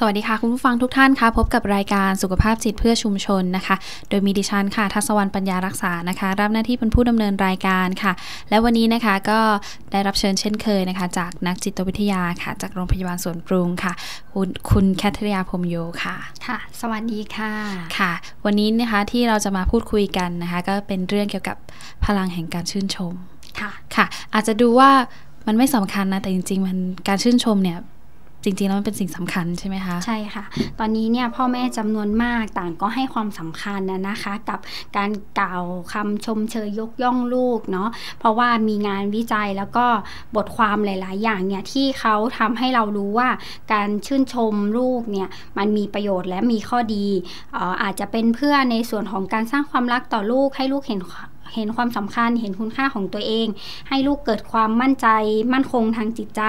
สวัสดีค่ะ คุณผู้ฟังทุกท่านคะพบกับรายการสุขภาพจิตเพื่อชุมชนนะคะ โดยมีดิฉันค่ะทัศวรรณปัญญารักษานะคะ รับหน้าที่เป็นผู้ดำเนินรายการค่ะ และวันนี้นะคะก็ได้รับเชิญเช่นเคยนะคะ จากนักจิตวิทยาค่ะ จากโรงพยาบาลสวนปรุงค่ะ คุณคุณแคทริยาพรหมโยค่ะค่ะ สวัสดีค่ะค่ะ วันนี้นะคะที่เราจะมาพูดคุยกันนะคะ ก็เป็นเรื่องเกี่ยวกับพลังแห่งการชื่นชมค่ะค่ะ อาจจะดูว่ามันไม่สำคัญนะแต่จริง ๆ มันการชื่นชมเนี่ย จริงๆแล้วมันเป็นสิ่งสำคัญใช่ไหมคะ ใช่ค่ะ ตอนนี้เนี่ยพ่อแม่จำนวนมากต่างก็ให้ความสำคัญนะนะคะ กับการกล่าวคำชมเชยยกย่องลูกเนาะเพราะว่ามีงานวิจัยแล้วก็บทความหลาย ๆ อย่างเนี่ยที่เขาทำให้เรารู้ว่าการชื่นชมลูกเนี่ยมันมีประโยชน์และมีข้อดีอออาจจะเป็นเพื่อในส่วนของการสร้างความรักต่อลูกให้ลูกเห็น เห็นความสำคัญ เห็นคุณค่าของตัวเอง ให้ลูกเกิดความมั่นใจ มั่นคงทางจิตใจ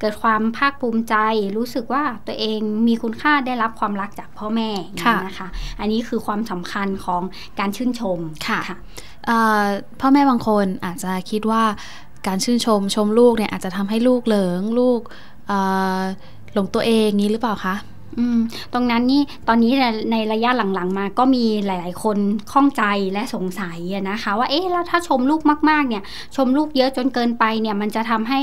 เกิดความภาคภูมิใจ รู้สึกว่าตัวเองมีคุณค่าได้รับความรักจากพ่อแม่อย่างนี้นะคะ อันนี้คือความสำคัญของการชื่นชมค่ะเอ่อพ่อแม่บางคนอาจจะคิดว่าการชื่นชมชมลูกเนี่ยอาจจะทำให้ลูกเหลิงลูกเอ่อหลงตัวเองนี้หรือเปล่าคะอืม ตรงนั้นนี่ตอนนี้ในในระยะหลังๆ มาก็มีหลาย ๆ คนข้องใจและสงสัยอะนะคะ ว่าเอ๊ะแล้วถ้าชมลูกมากๆเนี่ย ชมลูกเยอะจนเกินไปเนี่ยมันจะทำให้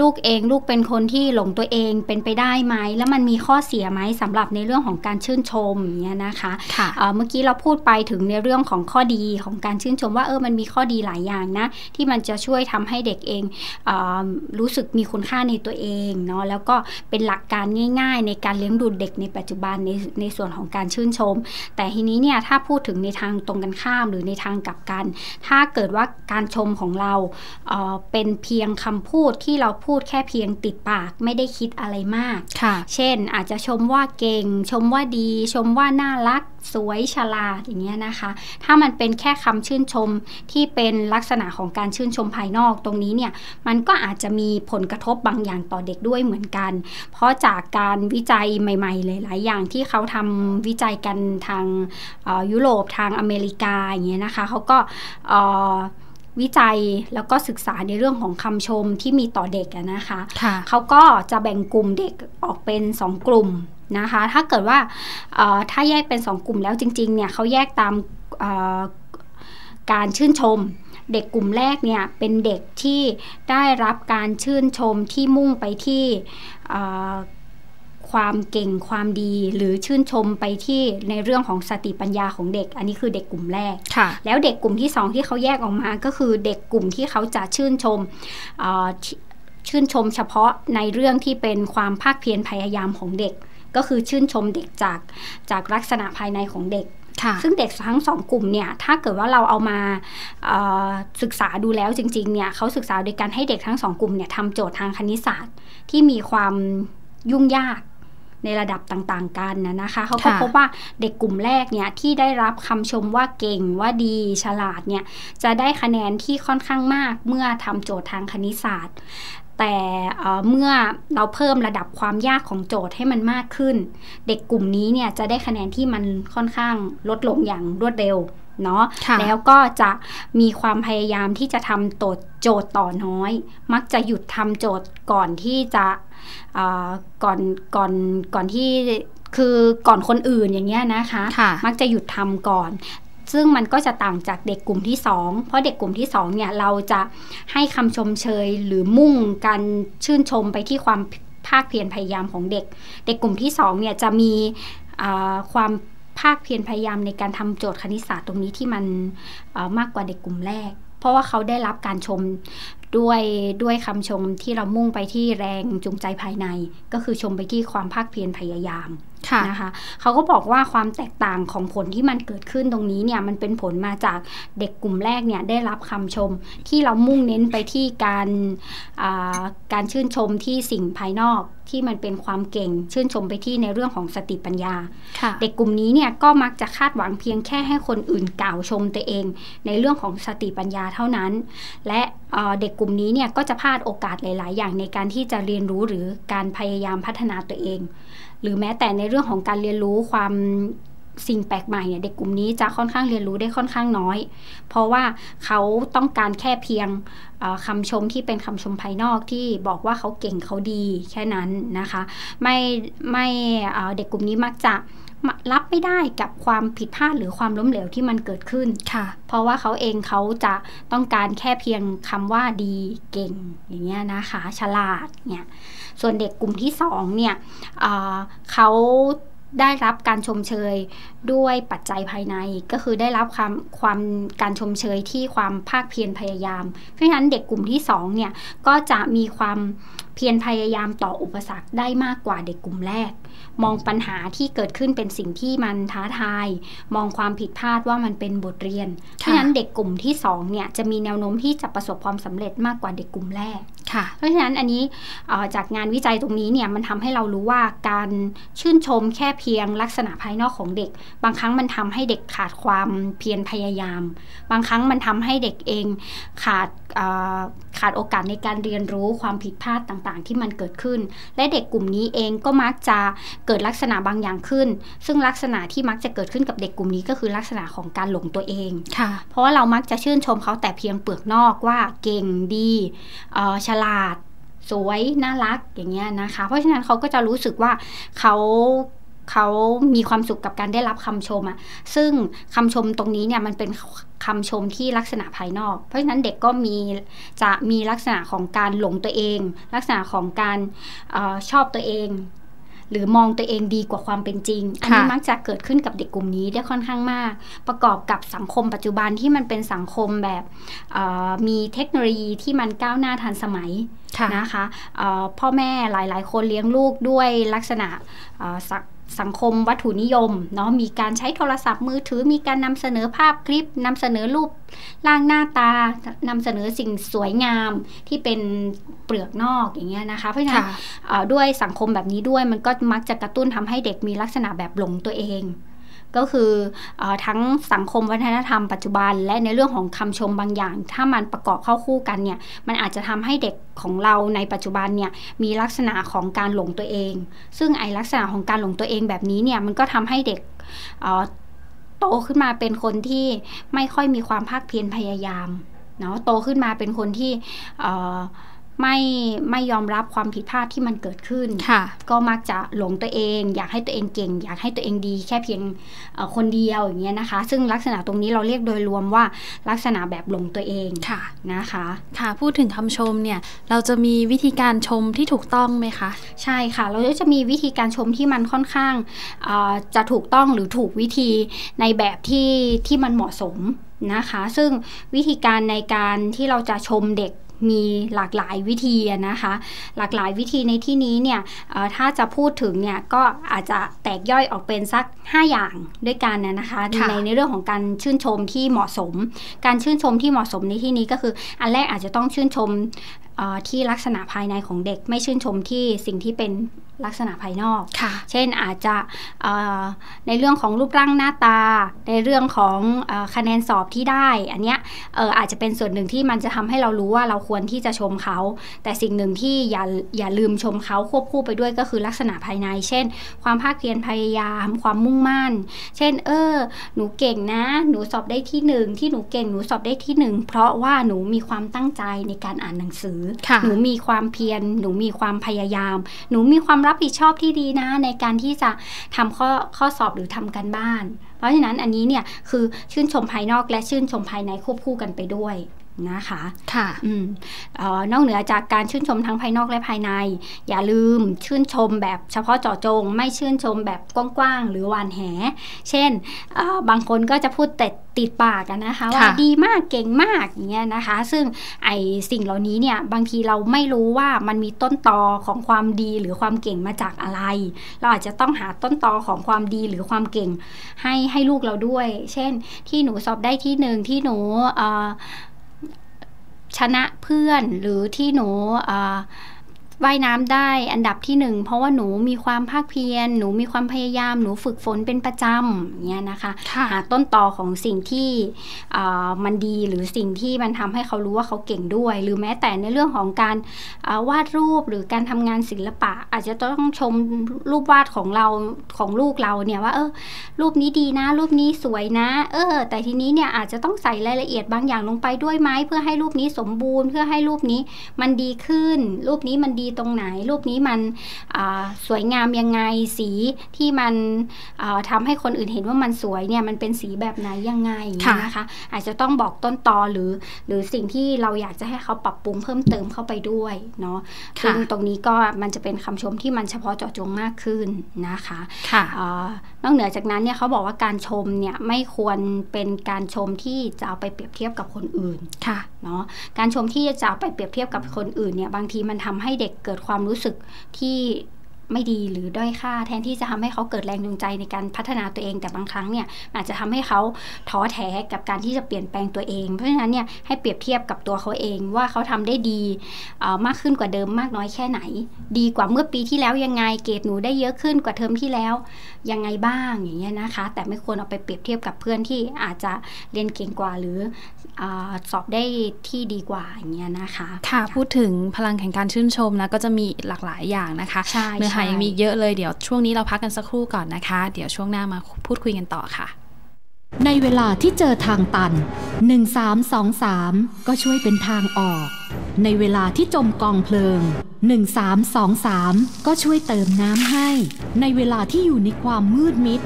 ลูกเองลูกเป็นคนที่หลงตัวเองเป็นไปได้ไหมแล้วมันมีข้อเสียไหมสำหรับในเรื่องของการชื่นชมอย่างเงี้ยนะคะค่ะเอ่อเมื่อกี้เราพูดไปถึงในเรื่องของข้อดีของการชื่นชมว่าเออมันมีข้อดีหลายอย่างนะที่มันจะช่วยทำให้เด็กเองเออรู้สึกมีคุณค่าในตัวเองเนาะแล้วก็เป็นหลักการง่าย ๆ ในการเลี้ยงดูเด็กในปัจจุบันในในส่วนของการชื่นชม แต่ทีนี้เนี่ยถ้าพูดถึงในทางตรงกันข้าม หรือในทางกลับกัน ถ้าเกิดว่าการชมของเราเอ่อเป็นเพียงคำพูดที่เราพูดแค่เพียงติดปากไม่ได้คิดอะไรมากค่ะเช่นอาจจะชมว่าเก่ง ชมว่าดี ชมว่าน่ารัก สวยฉลาดอย่างเงี้ยนะคะ ถ้ามันเป็นแค่คำชื่นชมที่เป็นลักษณะของการชื่นชมภายนอกตรงนี้เนี่ยมันก็อาจจะมีผลกระทบบางอย่างต่อเด็กด้วยเหมือนกัน เพราะจากการวิจัยใหม่ ๆ หลาย ๆ อย่างที่เขาทำวิจัยกันทางเอ่อยุโรปทางอเมริกาอย่างเงี้ยนะคะเขาก็เอ่อวิจัยแล้วก็ศึกษาในเรื่องของคำชมที่มีต่อเด็กอะนะคะค่ะเขาก็จะแบ่งกลุ่มเด็กออกเป็น 2 กลุ่ม นะคะ ถ้าเกิดว่าเอ่อถ้าแยกเป็น 2 กลุ่มแล้วจริงๆเนี่ยเขาแยกตามเอ่อการชื่นชม เด็กกลุ่มแรกเนี่ยเป็นเด็กที่ได้รับการชื่นชมที่มุ่งไปที่เอ่อความเก่งความดีหรือชื่นชมไปที่ในเรื่องของสติปัญญาของเด็ก อันนี้คือเด็กกลุ่มแรกค่ะแล้วเด็กกลุ่มที่สองที่เขาแยกออกมาก็คือเด็กกลุ่มที่เขาจะชื่นชมเอ่อชชื่นชมเฉพาะในเรื่องที่เป็นความภาคเพียรพยายามของเด็ก ก็คือชื่นชมเด็กจากจากลักษณะภายในของเด็กค่ะซึ่งเด็กทั้งสองกลุ่มเนี่ยถ้าเกิดว่าเราเอามาเอ่อศึกษาดูแล้วจริงๆเนี่ยเขาศึกษาโดยการให้เด็กทั้งสองกลุ่มเนี่ยทำโจทย์ทางคณิตศาสตร์ที่มีความยุ่งยากในระดับต่างๆกันนะนะคะเขาก็ค่ะพบว่าเด็กกลุ่มแรกเนี่ยที่ได้รับคำชมว่าเก่งว่าดีฉลาดเนี่ยจะได้คะแนนที่ค่อนข้างมากเมื่อทำโจทย์ทางคณิตศาสตร์ แต่เอ่อเมื่อเราเพิ่มระดับความยากของโจทย์ให้มันมากขึ้น เด็กกลุ่มนี้เนี่ยจะได้คะแนนที่มันค่อนข้างลดลงอย่างรวดเร็วเนาะค่ะแล้วก็จะมีความพยายามที่จะทำโจทย์โจทย์ต่อน้อย มักจะหยุดทำโจทย์ก่อนที่จะเอ่อก่อนก่อนก่อนที่คือก่อนคนอื่นอย่างเงี้ยนะคะค่ะมักจะหยุดทำก่อน ซึ่งมันก็จะต่างจากเด็กกลุ่มที่ 2 เพราะเด็กกลุ่มที่2เนี่ยเราจะให้คำชมเชยหรือมุ่งการชื่นชมไปที่ความภาคเพียรพยายามของเด็ก เด็กกลุ่มที่2เนี่ยจะมีความภาคเพียรพยายามในการทำโจทย์คณิตศาสตร์ตรงนี้ที่มันมากกว่าเด็กกลุ่มแรก เพราะว่าเขาได้รับการชมด้วยด้วยคำชมที่เรามุ่งไปที่แรงจูงใจภายใน ก็คือชมไปที่ความภาคเพียรพยายามะนะคะเขาก็บอกว่าความแตกต่างของผลที่มันเกิดขึ้นตรงนี้เนี่ยมันเป็นผลมาจากเด็กกลุ่มแรกเนี่ยได้รับคำชมที่เรามุ่งเน้นไปที่การอ่าการชื่นชมที่สิ่งภายนอกที่มันเป็นความเก่ง ชื่นชมไปที่ในเรื่องของสติปัญญาค่ะเด็กกลุ่มนี้เนี่ยก็มักจะคาดหวังเพียงแค่ให้คนอื่นกล่าวชมตัวเอง ในเรื่องของสติปัญญาเท่านั้น และเอ่อเด็กกลุ่มนี้เนี่ยก็จะพลาดโอกาสหลาย ๆ อย่างในการที่จะเรียนรู้หรือการพยายามพัฒนาตัวเอง หรือแม้แต่ในเรื่องของการเรียนรู้ความ สิ่งแปลกใหม่เนี่ยเด็กกลุ่มนี้จะค่อนข้างเรียนรู้ได้ค่อนข้างน้อย เพราะว่าเขาต้องการแค่เพียงคำชมที่เป็นคำชมภายนอกที่บอกว่าเขาเก่งเขาดีแค่นั้นนะคะ ไม่ไม่เด็กกลุ่มนี้มักจะรับไม่ได้กับความผิดพลาดหรือความล้มเหลวที่มันเกิดขึ้นค่ะ เพราะว่าเขาเองเขาจะต้องการแค่เพียงคำว่าดีเก่งอย่างเงี้ยนะคะ ฉลาดเนี่ยส่วนเด็กกลุ่มที่สองเนี่ยเขา ได้รับการชมเชยด้วยปัจจัยภายใน ก็คือได้รับความความการชมเชยที่ความภาคเพียรพยายาม เพราะฉะนั้นเด็กกลุ่มที่2เนี่ยก็จะมีความเพียรพยายามต่ออุปสรรคได้มากกว่าเด็กกลุ่มแรก มองปัญหาที่เกิดขึ้นเป็นสิ่งที่มันท้าทาย มองความผิดพลาดว่ามันเป็นบทเรียน เพราะฉะนั้นเด็กกลุ่มที่2เนี่ยจะมีแนวโน้มที่จะประสบความสำเร็จมากกว่าเด็กกลุ่มแรกเพราะฉะนั้นอันนี้จากงานวิจัยตรงนี้เนี่ยมันทำให้เรารู้ว่าการชื่นชมแค่เพียงลักษณะภายนอกของเด็ก บางครั้งมันทำให้เด็กขาดความเพียรพยายาม บางครั้งมันทำให้เด็กเองขาด ขาดโอกาสในการเรียนรู้ความผิดพลาดต่างๆ ที่มันเกิดขึ้น และเด็กกลุ่มนี้เองก็มักจะเกิดลักษณะบางอย่างขึ้น ซึ่งลักษณะที่มักจะเกิดขึ้นกับเด็กกลุ่มนี้ก็คือลักษณะของการหลงตัวเองเพราะว่าเรามักจะชื่นชมเขาแต่เพียงเปลือกนอกว่าเก่งดีฉลาดสวยน่ารักอย่างเงี้ยนะคะ เพราะฉะนั้นเขาก็จะรู้สึกว่าเขา เขามีความสุขกับการได้รับคำชมอะซึ่งคำชมตรงนี้เนี่ยมันเป็นคำชมที่ลักษณะภายนอก เพราะฉะนั้นเด็กก็มีจะมีลักษณะของการหลงตัวเอง ลักษณะของการออชอบตัวเอง หรือมองตัวเองดีกว่าความเป็นจริง อันนี้มักจะเกิดขึ้นกับเด็กกลุ่มนี้ได้ค่อนข้างมาก ประกอบกับสังคมปัจจุบันที่มันเป็นสังคมแบบมีเทคโนโลยีที่มันก้าวหน้าทันสมัยนะคะพ่อแม่หลาย ๆ คนเลี้ยงลูกด้วยลักษณะสั งคมวัตถุนิยมเนาะมีการใช้โทรศัพท์มือถือมีการนำเสนอภาพคลิปนำเสนอรูปร่างหน้าตานำเสนอสิ่งสวยงามที่เป็นเปลือกนอกอย่างเงี้ยนะคะ เพราะฉะนั้นด้วยสังคมแบบนี้ด้วยมันก็มักจะกระตุ้นทำให้เด็กมีลักษณะแบบหลงตัวเอง ก็คืออทั้งสังคมวัฒนธรรมปัจจุบัน และในเรื่องของคำชมบางอย่าง ถ้ามันประกอบเข้าคู่กันเนี่ยมันอาจจะทำให้เด็กของเราในปัจจุบันเนี่ยมีลักษณะของการหลงตัวเอง ซึ่งไอลักษณะของการหลงตัวเองแบบนี้เนี่ยมันก็ทำให้เด็กโตขึ้นมาเป็นคนที่ไม่ค่อยมีความภาคเพียรพยายามเนาะโตขึ้นมาเป็นคนที่ ไม่ไม่ยอมรับความผิดพลาดที่มันเกิดขึ้น ก็มักจะหลงตัวเอง อยากให้ตัวเองเก่ง อยากให้ตัวเองดี แค่เพียงคนเดียวอย่างเงี้ยนะคะ ซึ่งลักษณะตรงนี้เราเรียกโดยรวมว่าลักษณะแบบหลงตัวเองค่ะนะคะ ค่ะพูดถึงคำชมเนี่ยเราจะมีวิธีการชมที่ถูกต้องไหมคะ ใช่ค่ะ เราจะมีวิธีการชมที่มันค่อนข้างจะถูกต้องหรือถูกวิธีในแบบที่ที่มันเหมาะสมนะคะ ซึ่งวิธีการในการที่เราจะชมเด็ก มีหลากหลายวิธีนะคะ หลากหลายวิธีในที่นี้เนี่ยถ้าจะพูดถึงเนี่ยก็อาจจะแตกย่อยออกเป็นสัก 5 อย่างด้วยกันนะคะในในเรื่องของการชื่นชมที่เหมาะสม การชื่นชมที่เหมาะสมในที่นี้ก็คือ อันแรกอาจจะต้องชื่นชมที่ลักษณะภายในของเด็ก ไม่ชื่นชมที่สิ่งที่เป็น ลักษณะภายนอกเช่นอาจจะในเรื่องของรูปร่างหน้าตา ในเรื่องของคะแนนสอบที่ได้ อันเนี้ยอาจจะเป็นส่วนหนึ่งที่มันจะทำให้เรารู้ว่าเราควรที่จะชมเขา แต่สิ่งหนึ่งที่อย่าอย่าลืมชมเขาควบคู่ไปด้วยก็คือลักษณะภายใน เช่น ความภาคเพียรพยายาม ความมุ่งมั่น เช่น เออ หนูเก่งนะ หนูสอบได้ที่หนึ่งที่หนูเก่งหนูสอบได้ที่หนึ่งเพราะว่าหนูมีความตั้งใจในการอ่านหนังสือ หนูมีความเพียรหนูมีความพยายาม หนูมีความรับผิดชอบที่ดีนะในการที่จะทำข้อข้อสอบหรือทำการบ้าน เพราะฉะนั้นอันนี้เนี่ยคือชื่นชมภายนอกและชื่นชมภายในควบคู่กันไปด้วย นะคะค่ะอืมอนอกเหนือจากการชื่นชมทั้งภายนอกและภายใน อย่าลืมชื่นชมแบบเฉพาะเจาะจง ไม่ชื่นชมแบบกว้างๆหรือหวานแห เช่นบางคนก็จะพูดแต่ติดปากกันนะคะว่าดีมากเก่งมากอย่างเงี้ยนะคะ ซึ่งไอสิ่งเหล่านี้เนี่ยบางทีเราไม่รู้ว่ามันมีต้นตอของความดีหรือความเก่งมาจากอะไร เราอาจจะต้องหาต้นตอของความดีหรือความเก่งให้ให้ลูกเราด้วย เช่นที่หนูสอบได้ที่หนึ่งที่หนู ชนะเพื่อนหรือที่หนู ว่ายน้ำได้อันดับที่หนึ่งเพราะว่าหนูมีความภาคเพียรหนูมีความพยายามหนูฝึกฝนเป็นประจำเนี่ยนะคะค่ะหาต้นตอของสิ่งที่อ่ามันดีหรือสิ่งที่มันทำให้เขารู้ว่าเขาเก่งด้วย หรือแม้แต่ในเรื่องของการอ่าวาดรูปหรือการทำงานศิลปะ อาจจะต้องชมรูปวาดของเราของลูกเราเนี่ยว่าเออรูปนี้ดีนะ รูปนี้สวยนะ เออ แต่ทีนี้เนี่ยอาจจะต้องใส่รายละเอียดบางอย่างลงไปด้วยไหมเพื่อให้รูปนี้สมบูรณ์ เพื่อให้รูปนี้มันดีขึ้น รูปนี้มันดีตรงไหน รูปนี้มันอ่าสวยงามยังไงสีที่มันอ่าทำให้คนอื่นเห็นว่ามันสวยเนี่ยมันเป็นสีแบบไหนยังไงอย่างเงี้ยนะคะ อาจจะต้องบอกต้นตอหรือ หรือสิ่งที่เราอยากจะให้เขาปรับปรุงเพิ่มเติมเข้าไปด้วยเนาะค่ะซึ่งตรงนี้ก็มันจะเป็นคำชมที่มันเฉพาะเจาะจงมากขึ้นนะคะค่ะอานอกเหนือจากนั้นเนี่ยเขาบอกว่าการชมเนี่ยไม่ควรเป็นการชมที่จะเอาไปเปรียบเทียบกับคนอื่นค่ะเนาะการชมที่จะเอาไปเปรียบเทียบกับคนอื่นเนี่ยบางทีมันทำให้เด็กเกิดความรู้สึกที่ไม่ดีหรือด้อยค่า แทนที่จะทำให้เขาเกิดแรงจูงใจในการพัฒนาตัวเองแต่บางครั้งเนี่ยอาจจะทำให้เขาท้อแท้กับการที่จะเปลี่ยนแปลงตัวเอง เพราะฉะนั้นเนี่ยให้เปรียบเทียบกับตัวเขาเองว่าเขาทำได้ดีมากขึ้นกว่าเดิมมากน้อยแค่ไหน ดีกว่าเมื่อปีที่แล้วยังไงเกรดหนูได้เยอะขึ้นกว่าเทอมที่แล้ว ยังไงบ้างอย่างเงี้ยนะคะ แต่ไม่ควรเอาไปเปรียบเทียบกับเพื่อนที่อาจจะเรียนเก่งกว่าหรืออาสอบได้ที่ดีกว่าอย่างเงี้ยนะคะค่ะพูดถึงพลังแห่งการชื่นชมนะก็จะมีหลากหลายอย่างนะคะใช่เนื้อหาใช่ยังมีเยอะเลยเดี๋ยวช่วงนี้เราพักกันสักครู่ก่อนนะคะ เดี๋ยวช่วงหน้ามาพูดคุยกันต่อค่ะ ในเวลาที่เจอทางตัน 1323 ก็ช่วยเป็นทางออก ในเวลาที่จมกองเพลิง 1323 ก็ช่วยเติมน้ำให้ ในเวลาที่อยู่ในความมืดมิด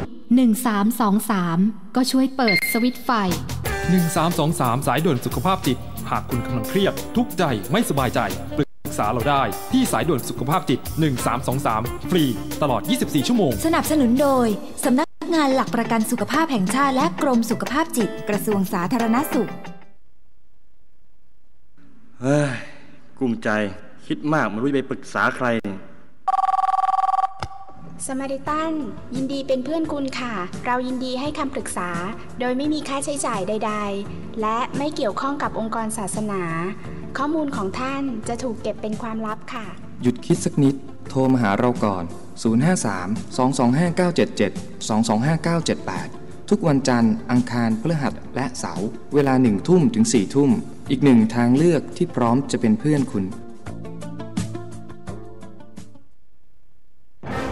1323 ก็ช่วยเปิดสวิตช์ไฟ 1323 สายด่วนสุขภาพจิต หากคุณกำลังเครียด ทุกข์ใจไม่สบายใจปรึกษาเราได้ที่สายด่วนสุขภาพจิต 1323 ฟรี ตลอด 24 ชั่วโมง สนับสนุนโดยสำนัก งานหลักประกันสุขภาพแห่งชาติและกรมสุขภาพจิตกระทรวงสาธารณสุข เฮ้ยกลุ้มใจคิดมากไม่รู้จะไปปรึกษาใคร สมาริตัน ยินดีเป็นเพื่อนคุณค่ะ เรายินดีให้คำปรึกษา โดยไม่มีค่าใช้จ่ายใด ๆ และไม่เกี่ยวข้องกับองค์กรศาสนา ข้อมูลของท่านจะถูกเก็บเป็นความลับค่ะ หยุดคิดสักนิด โทรมาหาเราก่อน 053 225 977 225 978 ทุกวันจันทร์ อังคารพฤหัสและเสาร์ เวลาหนึ่งทุ่มถึง4ทุ่ม อีกหนึ่งทางเลือกที่พร้อมจะเป็นเพื่อนคุณ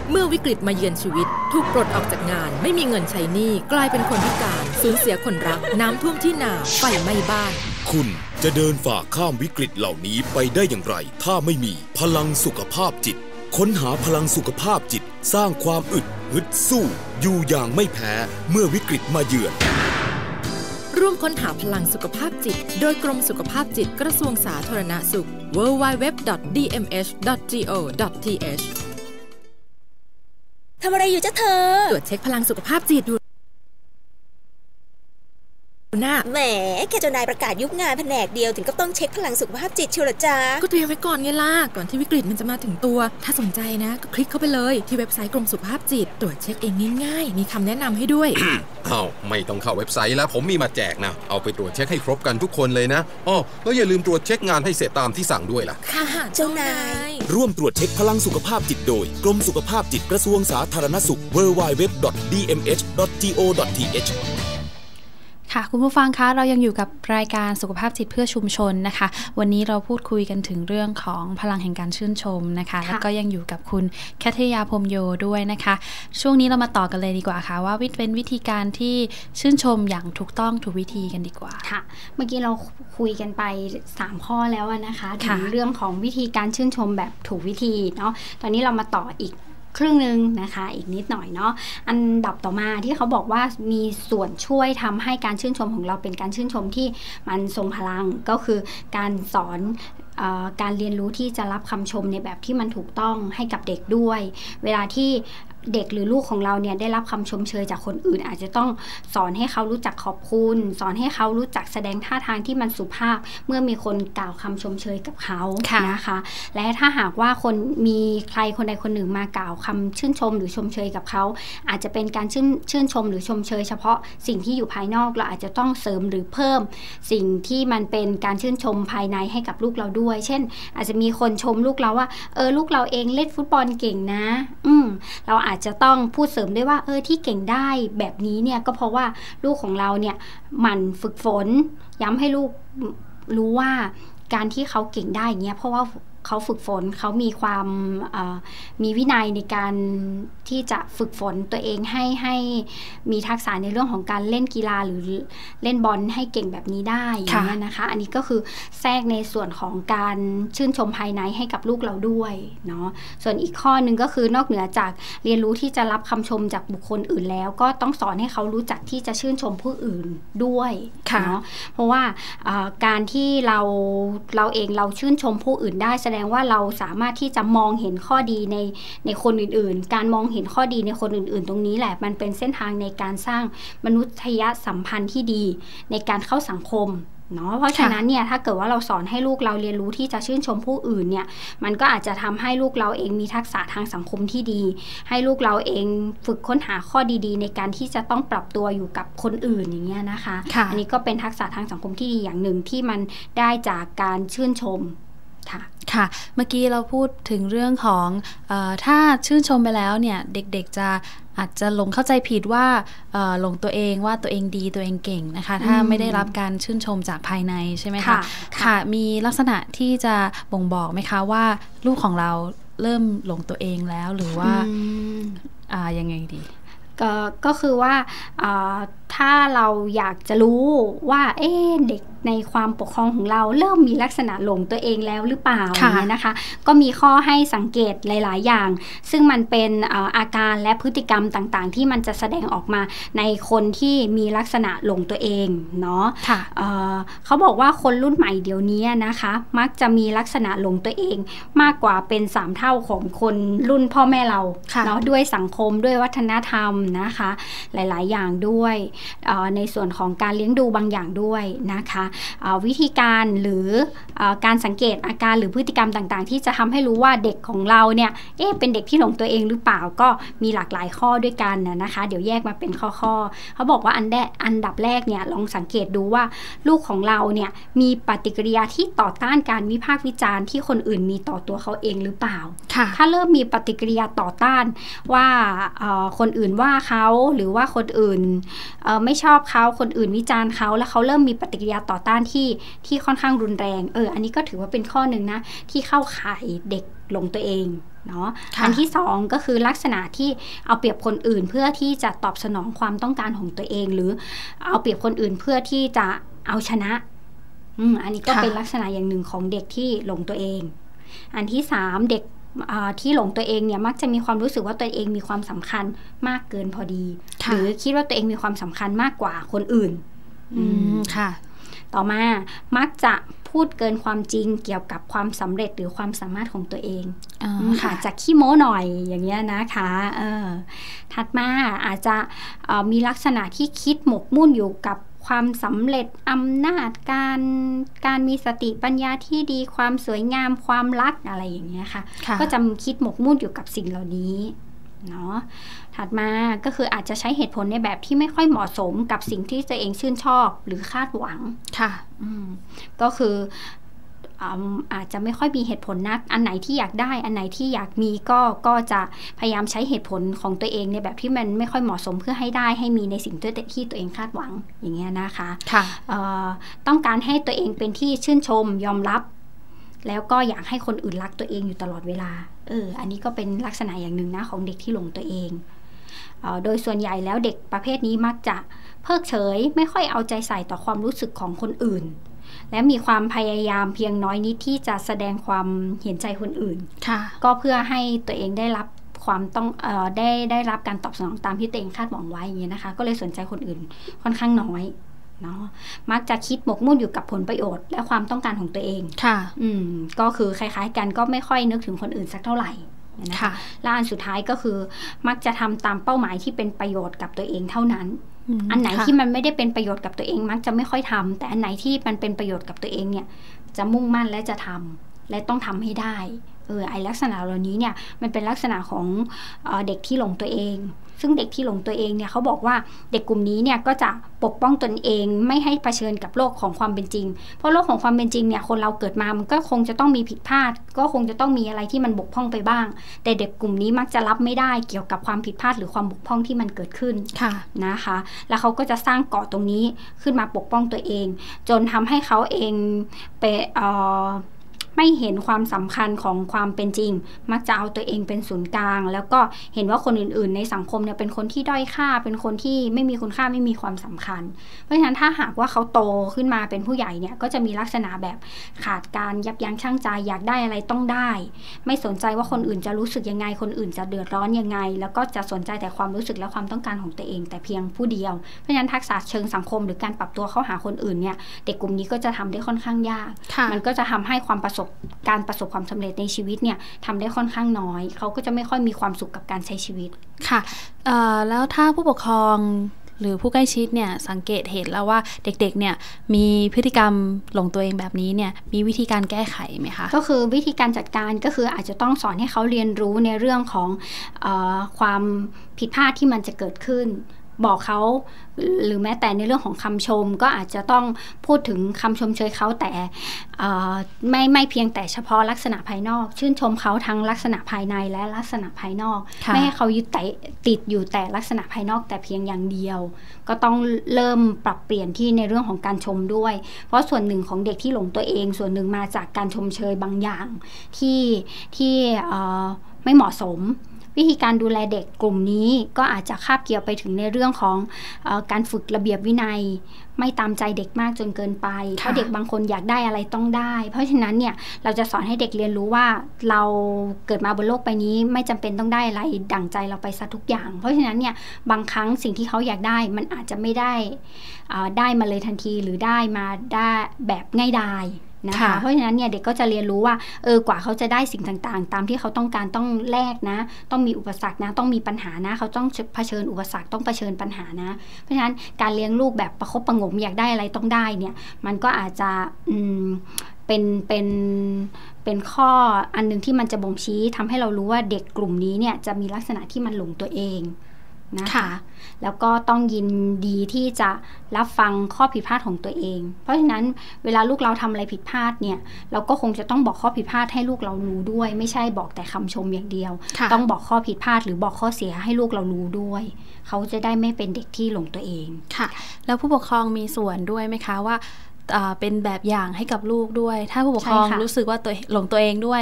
เมื่อวิกฤตมาเยือนชีวิต ถูกปลดออกจากงาน ไม่มีเงินใช้หนี้ กลายเป็นคนพิการ สูญเสียคนรัก น้ำท่วมที่นา ไฟไหม้บ้านคุณจะเดินฝ่าข้ามวิกฤตเหล่านี้ไปได้อย่างไร ถ้าไม่มีพลังสุขภาพจิต ค้นหาพลังสุขภาพจิตสร้างความอึดฮึดสู้ อยู่อย่างไม่แพ้เมื่อวิกฤตมาเยือน ร่วมค้นหาพลังสุขภาพจิต โดยกรมสุขภาพจิตกระทรวงสาธารณสุข www.dmh.go.th ทำอะไรอยู่จ้ะเธอ ตรวจเช็คพลังสุขภาพจิตดูห น้าแหมแค่เจ้านายประกาศยุบงานแผนกเดียวถึงก็ต้องเช็คพลังสุขภาพจิตเชียวเหรอจ๊ะก็เตรียมไว้ก่อนไงล่ะก่อนที่วิกฤตมันจะมาถึงตัว ถ้าสนใจนะ ก็คลิกเข้าไปเลยที่เว็บไซต์กรมสุขภาพจิต ตรวจเช็คเองง่ายๆมีคำแนะนำให้ด้วยอ้าวไม่ต้องเข้าเว็บไซต์แล้วผมมีมาแจกนะเอาไปตรวจเช็คให้ครบกันทุกคนเลยนะอ้อแล้วอย่าลืมตรวจเช็คงานให้เสร็จตามที่สั่งด้วยล่ะค่ะเจ้านายร่วมตรวจเช็คพลังสุขภาพจิตโดย กรมสุขภาพจิตกระทรวงสาธารณสุข www.dmh.go.th ค่ะคุณผู้ฟังคะเรายังอยู่กับรายการสุขภาพจิตเพื่อชุมชนนะคะ วันนี้เราพูดคุยกันถึงเรื่องของพลังแห่งการชื่นชมนะคะค่ะแล้วก็ยังอยู่กับคุณแคทริยาพรหมโยด้วยนะคะ ช่วงนี้เรามาต่อกันเลยดีกว่าค่ะ ว่าวิเป็นวิธีการที่ชื่นชมอย่างถูกต้องถูกวิธีกันดีกว่าค่ะ เมื่อกี้เราคุยกันไป 3 ข้อแล้วอะนะคะถึค่ะงเรื่องของวิธีการชื่นชมแบบถูกวิธีเนาะตอนนี้เรามาต่ออีก ครึ่งหนึ่งนะคะ อีกนิดหน่อยเนาะอันดับต่อมาที่เขาบอกว่ามีส่วนช่วยทำให้การชื่นชมของเราเป็นการชื่นชมที่มันทรงพลังก็คือการสอนการเรียนรู้ที่จะรับคำชมในแบบที่มันถูกต้องให้กับเด็กด้วย เวลาที่ เด็กหรือลูกของเราเนี่ยได้รับคำชมเชยจากคนอื่น อาจจะต้องสอนให้เขารู้จักขอบคุณ สอนให้เขารู้จักแสดงท่าทางที่มันสุภาพ เมื่อมีคนกล่าวคำชมเชยกับเขานะคะ และถ้าหากว่าคนมีใครคนใดคนหนึ่งมากล่าวคำชื่นชมหรือชมเชยกับเขา อาจจะเป็นการชื่นชื่นชมหรือชมเชย เฉพาะสิ่งที่อยู่ภายนอกเราอาจจะต้องเสริมหรือเพิ่ม สิ่งที่มันเป็นการชื่นชมภายในให้กับลูกเราด้วย เช่น อาจจะมีคนชมลูกเราว่าเออลูกเราเองเล่นฟุตบอลเก่งนะ อืมเราอาจจะต้องพูดเสริมด้วยว่าเออที่เก่งได้แบบนี้เนี่ยก็เพราะว่าลูกของเราเนี่ยหมั่นฝึกฝน ย้ำให้ลูกรู้ว่าการที่เขาเก่งได้เงี้ยเพราะว่า เขาฝึกฝนเขามีความมีวินัยในการที่จะฝึกฝนตัวเองให้ให้มีทักษะในเรื่องของการเล่นกีฬาหรือเล่นบอลให้เก่งแบบนี้ได้อย่างนี้นะคะ อันนี้ก็คือแทรกในส่วนของการชื่นชมภายในให้กับลูกเราด้วยเนาะส่วนอีกข้อหนึ่งก็คือนอกเหนือจากเรียนรู้ที่จะรับคำชมจากบุคคลอื่นแล้ว ก็ต้องสอนให้เขารู้จักที่จะชื่นชมผู้อื่นด้วยเนาะเพราะว่าการที่เราเราเองเราชื่นชมผู้อื่นได้แสดงว่าเราสามารถที่จะมองเห็นข้อดีในในคนอื่นๆ การมองเห็นข้อดีในคนอื่น ๆ ตรงนี้แหละมันเป็นเส้นทางในการสร้างมนุษยสัมพันธ์ที่ดี ในการเข้าสังคมเนาะเพราะฉะนั้นเนี่ยถ้าเกิดว่าเราสอนให้ลูกเราเรียนรู้ที่จะชื่นชมผู้อื่นเนี่ยมันก็อาจจะทำให้ลูกเราเองมีทักษะทางสังคมที่ดี ให้ลูกเราเองฝึกค้นหาข้อดีๆ ในการที่จะต้องปรับตัวอยู่กับคนอื่นอย่างเงี้ยนะคะคะอันนี้ก็เป็นทักษะทางสังคมที่ดีอย่างหนึ่งที่มันได้จากการชื่นชม ค่ะค่ะ เมื่อกี้เราพูดถึงเรื่องของอถ้าชื่นชมไปแล้วเนี่ยเด็กๆจะอาจจะหลงเข้าใจผิดว่าหลงตัวเองว่าตัวเองดีตัวเองเก่งนะคะ ถ้าไม่ได้รับการชื่นชมจากภายในใช่ไหมคะค่ะ มีลักษณะที่จะบ่งบอกไหมคะว่าลูกของเราเริ่มหลงตัวเองแล้วหรือว่าอ่ายังไงดี ก็ก็คือว่า ถ้าเราอยากจะรู้ว่า เอ๊เด็กในความปกครองของเราเริ่มมีลักษณะหลงตัวเองแล้วหรือเปล่าเนี่ยนะคะ ก็มีข้อให้สังเกตหลาย ๆ อย่าง ซึ่งมันเป็นอาการและพฤติกรรมต่าง ๆ ที่มันจะแสดงออกมาในคนที่มีลักษณะหลงตัวเองเนาะะเขาบอกว่าคนรุ่นใหม่เดี๋ยวนี้นะคะ มักจะมีลักษณะหลงตัวเองมากกว่าเป็นสามเท่าของคนรุ่นพ่อแม่เราเนาะด้วยสังคมด้วยวัฒนธรรมนะคะ หลาย ๆ อย่างด้วยในส่วนของการเลี้ยงดูบางอย่างด้วยนะคะวิธีการหรืออการสังเกตอาการหรือพฤติกรรมต่างๆ ที่จะทำให้รู้ว่าเด็กของเราเนี่ยเอ๊ะเป็นเด็กที่หลงตัวเองหรือเปล่าก็มีหลากหลายข้อด้วยกันนะคะ เดี๋ยวแยกมาเป็นข้อๆเขาบอกว่าอันแรกอันดับแรกเนี่ยลองสังเกตดูว่าลูกของเราเนี่ยมีปฏิกิริยาที่ต่อต้านการวิพากษ์วิจารณ์ที่คนอื่นมีต่อตัวเขาเองหรือเปล่า ถ้าเริ่มมีปฏิกิริยาต่อต้านว่าคนอื่นว่าเขาหรือว่าคนอื่นไม่ชอบเขาคนอื่นวิจารณ์เขาแล้วเขาเริ่มมีปฏิกิริยาต่อต้านที่ที่ค่อนข้างรุนแรงเอออันนี้ก็ถือว่าเป็นข้อหนึ่งนะที่เข้าข่ายเด็กหลงตัวเองเนาะอันที่สองก็คือลักษณะที่เอาเปรียบคนอื่นเพื่อที่จะตอบสนองความต้องการของตัวเอง หรือเอาเปรียบคนอื่นเพื่อที่จะเอาชนะอืมอันนี้ก็เป็นลักษณะอย่างหนึ่งของเด็กที่หลงตัวเอง อันที่สามเด็ก ที่หลงตัวเองเนี่ยมักจะมีความรู้สึกว่าตัวเองมีความสำคัญมากเกินพอดี หรือคิดว่าตัวเองมีความสำคัญมากกว่าคนอื่นอืมค่ะ ต่อมามักจะพูดเกินความจริงเกี่ยวกับความสำเร็จหรือความสามารถของตัวเองค่ะจากขี้โม้หน่อยอย่างเงี้ยนะคะเออถัดมาอาจจะมีลักษณะที่คิดหมกมุ่นอยู่กับ ความสำเร็จอำนาจการการมีสติปัญญาที่ดีความสวยงามความรักอะไรอย่างเงี้ยค่ะก็จะคิดหมกมุ่นอยู่กับสิ่งเหล่านี้เนาะถัดมาก็คืออาจจะใช้เหตุผลในแบบที่ไม่ค่อยเหมาะสมกับสิ่งที่ตัวเองชื่นชอบหรือคาดหวังค่ะก็คือ อาจจะไม่ค่อยมีเหตุผลนัก อันไหนที่อยากได้ อันไหนที่อยากมีก็ก็จะพยายามใช้เหตุผลของตัวเองในแบบที่มันไม่ค่อยเหมาะสมเพื่อให้ได้ให้มีในสิ่งที่ตัวเองคาดหวังอย่างเงี้ยนะคะค่ะต้องการให้ตัวเองเป็นที่ชื่นชมยอมรับ แล้วก็อยากให้คนอื่นรักตัวเองอยู่ตลอดเวลาเอออันนี้ก็เป็นลักษณะอย่างหนึ่งนะของเด็กที่หลงตัวเองโดยส่วนใหญ่แล้วเด็กประเภทนี้มักจะ เพิกเฉยไม่ค่อยเอาใจใส่ต่อความรู้สึกของคนอื่น และมีความพยายามเพียงน้อยนิดที่จะแสดงความเห็นใจคนอื่นค่ะก็เพื่อให้ตัวเองได้รับความต้องเออได้ได้รับการตอบสนองตามที่ตัวเองคาดหวังไว้อย่างนี้นะคะ ก็เลยสนใจคนอื่นค่อนข้างน้อยเนาะมักจะคิดหมกมุ่นอยู่กับผลประโยชน์ และความต้องการของตัวเองค่ะ อืมก็คือคล้ายๆกันก็ไม่ค่อยนึกถึงคนอื่นสักเท่าไหร่นะคะและอันสุดท้ายก็คือมักจะทำตามเป้าหมายที่เป็นประโยชน์กับตัวเองเท่านั้น อันไหนที่มันไม่ได้เป็นประโยชน์กับตัวเองมักจะไม่ค่อยทำแต่อันไหนที่มันเป็นประโยชน์กับตัวเองเนี่ยจะมุ่งมั่นและจะทำและต้องทำให้ได้เออไอลักษณะเหล่านี้เนี่ยมันเป็นลักษณะของเอเด็กที่หลงตัวเอง ซึ่งเด็กที่หลงตัวเองเนี่ยเขาบอกว่าเด็กกลุ่มนี้เนี่ยก็จะปกป้องตนเองไม่ให้เผชิญกับโลกของความเป็นจริง เพราะโลกของความเป็นจริงเนี่ยคนเราเกิดมามันก็คงจะต้องมีผิดพลาด ก็คงจะต้องมีอะไรที่มันบกพร่องไปบ้าง แต่เด็กกลุ่มนี้มักจะรับไม่ได้เกี่ยวกับความผิดพลาดหรือความบกพร่องที่มันเกิดขึ้นนะคะ แล้วเขาก็จะสร้างเกาะตรงนี้ขึ้นมาปกป้องตัวเอง จนทำให้เขาเองไปเอ่อ ไม่เห็นความสำคัญของความเป็นจริง มักจะเอาตัวเองเป็นศูนย์กลาง แล้วก็เห็นว่าคนอื่น ๆ ในสังคมเนี่ยเป็นคนที่ด้อยค่า เป็นคนที่ไม่มีคุณค่าไม่มีความสำคัญ เพราะฉะนั้นถ้าหากว่าเขาโตขึ้นมาเป็นผู้ใหญ่เนี่ยก็จะมีลักษณะแบบขาดการยับยั้งชั่งใจอยากได้อะไรต้องได้ ไม่สนใจว่าคนอื่นจะรู้สึกยังไง คนอื่นจะเดือดร้อนยังไง แล้วก็จะสนใจแต่ความรู้สึกและความต้องการของตัวเอง แต่เพียงผู้เดียว เพราะฉะนั้นทักษะเชิงสังคม หรือการปรับตัวเข้าหาคนอื่นเนี่ยเด็กกลุ่มนี้ก็จะทำได้ค่อนข้างยาก มันก็จะทำให้ความประสบการประสบความสำเร็จในชีวิตเนี่ยทำได้ค่อนข้างน้อย เขาก็จะไม่ค่อยมีความสุขกับการใช้ชีวิตค่ะแล้วถ้าผู้ปกครองหรือผู้ใกล้ชิดเนี่ยสังเกตเห็นแล้วว่าเด็กๆเนี่ยมีพฤติกรรมหลงตัวเองแบบนี้เนี่ยมีวิธีการแก้ไขไหมคะ ก็คือวิธีการจัดการก็คืออาจจะต้องสอนให้เขาเรียนรู้ในเรื่องของอความผิดพลาดที่มันจะเกิดขึ้น บอกเขาหรือแม้แต่ในเรื่องของคำชมก็อาจจะต้องพูดถึงคำชมเชยเขาแต่ไม่ไม่เพียงแต่เฉพาะลักษณะภายนอก ชื่นชมเขาทั้งลักษณะภายในและลักษณะภายนอก ไม่ให้เขายึดแต่ติดอยู่แต่ลักษณะภายนอกแต่เพียงอย่างเดียว ก็ต้องเริ่มปรับเปลี่ยนที่ในเรื่องของการชมด้วย เพราะส่วนหนึ่งของเด็กที่หลงตัวเอง ส่วนหนึ่งมาจากการชมเชยบางอย่างที่ที่ไม่เหมาะสม วิธีการดูแลเด็กกลุ่มนี้ก็อาจจะคาบเกี่ยวไปถึงในเรื่องของอการฝึกระเบียบวินัย ไม่ตามใจเด็กมากจนเกินไป เพราะเด็กบางคนอยากได้อะไรต้องได้ เพราะฉะนั้นเนี่ยเราจะสอนให้เด็กเรียนรู้ว่าเราเกิดมาบนโลกใบนี้ไม่จำเป็นต้องได้อะไรดั่งใจเราไปซะทุกอย่าง เพราะฉะนั้นเนี่ยบางครั้งสิ่งที่เขาอยากได้มันอาจจะไม่ได้ได้มาเลยทันทีหรือได้มาได้แบบง่ายดาย นะคะเพราะฉะนั้นเนี่ยเด็กก็จะเรียนรู้ว่าเออกว่าเขาจะได้สิ่งต่างๆ ตามที่เขาต้องการต้องแลกนะ ต้องมีอุปสรรคนะ ต้องมีปัญหานะ เขาต้องเผชิญอุปสรรคต้องเผชิญปัญหานะ เพราะฉะนั้นการเลี้ยงลูกแบบประคบประงมอยากได้อะไรต้องได้เนี่ยมันก็อาจจะอืมเป็นเป็นเป็นข้ออันหนึ่งที่มันจะบ่งชี้ทำให้เรารู้ว่าเด็กกลุ่มนี้เนี่ยจะมีลักษณะที่มันหลงตัวเอง นะคะ แล้วก็ต้องยินดีที่จะรับฟังข้อผิดพลาดของตัวเอง เพราะฉะนั้นเวลาลูกเราทำอะไรผิดพลาดเนี่ย เราก็คงจะต้องบอกข้อผิดพลาดให้ลูกเรารู้ด้วย ไม่ใช่บอกแต่คำชมอย่างเดียว ต้องบอกข้อผิดพลาดหรือบอกข้อเสียให้ลูกเรารู้ด้วย เขาจะได้ไม่เป็นเด็กที่หลงตัวเองค่ะ แล้วผู้ปกครองมีส่วนด้วยไหมคะว่าเป็นแบบอย่างให้กับลูกด้วย ถ้าผู้ปกครองรู้สึกว่าตัวหลงตัวเองด้วย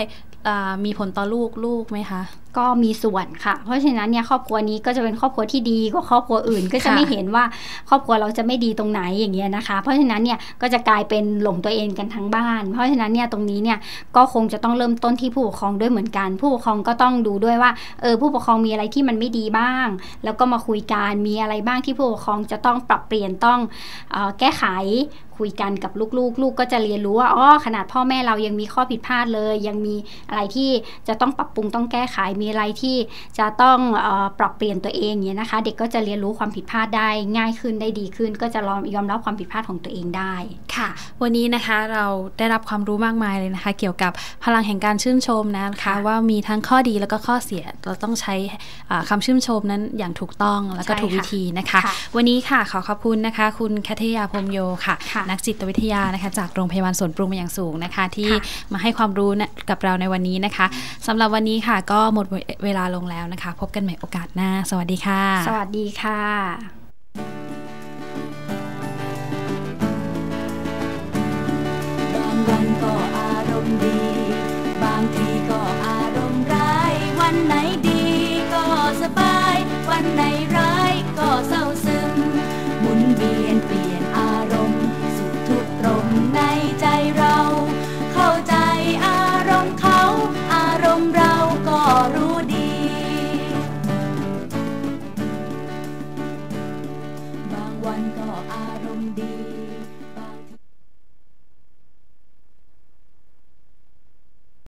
มีผลต่อลูกลูกไหมคะ ก็มีส่วนค่ะ เพราะฉะนั้นเนี่ยครอบครัวนี้ก็จะเป็นครอบครัวที่ดีกว่าครอบครัวอื่น ก็จะไม่เห็นว่าครอบครัวเราจะไม่ดีตรงไหนอย่างเงี้ยนะคะ เพราะฉะนั้นเนี่ยก็จะกลายเป็นหลงตัวเองกันทั้งบ้าน เพราะฉะนั้นเนี่ยตรงนี้เนี่ยก็คงจะต้องเริ่มต้นที่ผู้ปกครองด้วยเหมือนกัน ผู้ปกครองก็ต้องดูด้วยว่าเออผู้ปกครองมีอะไรที่มันไม่ดีบ้าง แล้วก็มาคุยกันมีอะไรบ้างที่ผู้ปกครองจะต้องปรับเปลี่ยนต้องอแก้ไขคุยกันกับลูกๆ ลูกก็จะเรียนรู้ว่าอ๋อขนาดพ่อแม่เรายังมีข้อผิดพลาดเลย ยังมีอะไรที่จะต้องปรับปรุงต้องแก้ไขมีอะไรที่จะต้องอปรับเปลี่ยนตัวเองเนี่ยนะคะ เด็กก็จะเรียนรู้ความผิดพลาดได้ง่ายขึ้นได้ดีขึ้น ก็จะยอมรับความผิดพลาดของตัวเองได้ค่ะ วันนี้นะคะเราได้รับความรู้มากมายเลยนะคะ เกี่ยวกับพลังแห่งการชื่นชมนะคะ ว่ามีทั้งข้อดีแล้วก็ข้อเสียเราต้องใช้คำชื่นชมนั้นอย่างถูกต้องแล้วก็ถูกวิธีนะคะวันนี้ค่ะขอขอบคุณนะคะ คุณแคทยาพรมโยค่ะนักจิตวิทยานะคะจากโรงพยาบาลสวนปรุงมาอย่างสูงนะคะ ที่มาให้ความรู้กับเราในวันนี้นะคะสำหรับวันนี้ค่ะก็หมดเวลาลงแล้วนะคะ พบกันใหม่โอกาสหน้า สวัสดีค่ะ สวัสดีค่ะบางวันก็อารมณ์ดี